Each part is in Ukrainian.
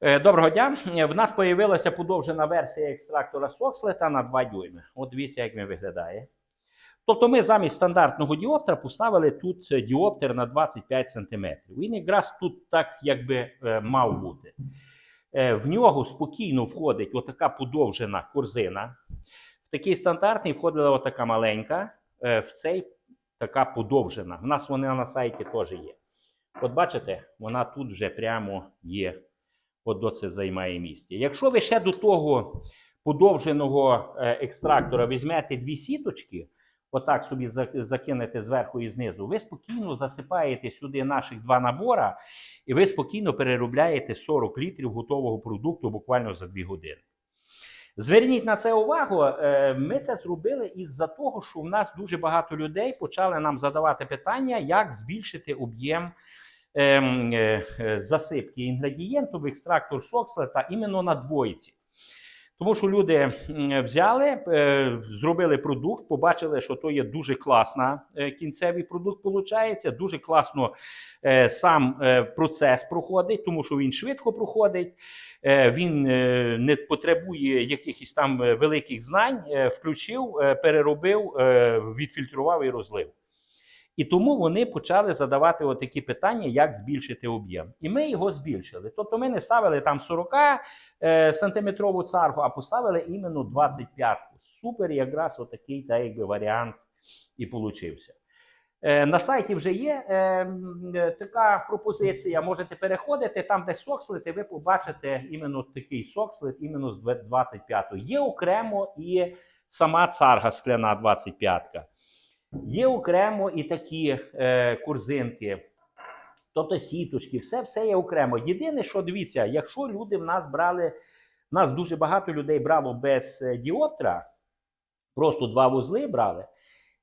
Е, Доброго дня. Е, В нас з'явилася подовжена версія екстрактора Сокслета на 2 дюйми. От дивіться, як він виглядає. Тобто ми замість стандартного діоптера поставили тут е, діоптер на 25 см. Він якраз тут так якби мав бути. В нього спокійно входить отака подовжена корзина. В такий стандартний входила отака маленька, в цей така подовжена. В нас вона на сайті теж є. От бачите, вона тут вже прямо є. От це займає місце. Якщо ви ще до того подовженого е, екстрактора візьмете дві сіточки, отак собі закинете зверху і знизу, ви спокійно засипаєте сюди наших два набора, і ви спокійно переробляєте 40 літрів готового продукту буквально за 2 години. Зверніть на це увагу. е, Ми це зробили із-за того, що в нас дуже багато людей почали нам задавати питання, як збільшити об'єм засипки інгредієнту в екстрактор сокслета іменно на двоїці. Тому що люди взяли, е, зробили продукт, побачили, що то є дуже класна е, кінцевий продукт, виходить, дуже класно е, сам е, процес проходить, тому що він швидко проходить, е, він е, не потребує якихось там е, великих знань, е, включив, е, переробив, е, відфільтрував і розлив. І тому вони почали задавати такі питання, як збільшити об'єм. І ми його збільшили. Тобто ми не ставили там 40 е, сантиметрову царгу, а поставили іменно 25. Супер, якраз отакий та, якби, варіант і получився. Е, на сайті вже є е, така пропозиція. Можете переходити там, де сокслет, і ви побачите іменно такий сокслет, іменно з 25. Є окремо і сама царга скляна 25. Є окремо і такі е, курзинки, тобто сіточки, все, все є окремо. Єдине, що дивіться, якщо люди в нас брали, в нас дуже багато людей брало без е, діоптера, просто два вузли брали.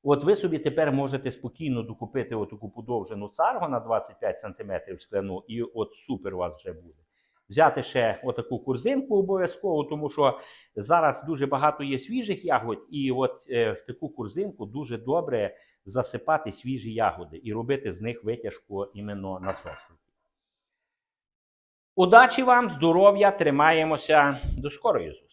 От ви собі тепер можете спокійно докупити отаку подовжену царгу на 25 см скляну, і от супер у вас вже буде. Взяти ще отаку курзинку обов'язково, тому що зараз дуже багато є свіжих ягод, і от е, в таку курзинку дуже добре засипати свіжі ягоди і робити з них витяжку іменно на соусі. Удачі вам, здоров'я, тримаємося. До скорої зустрічі!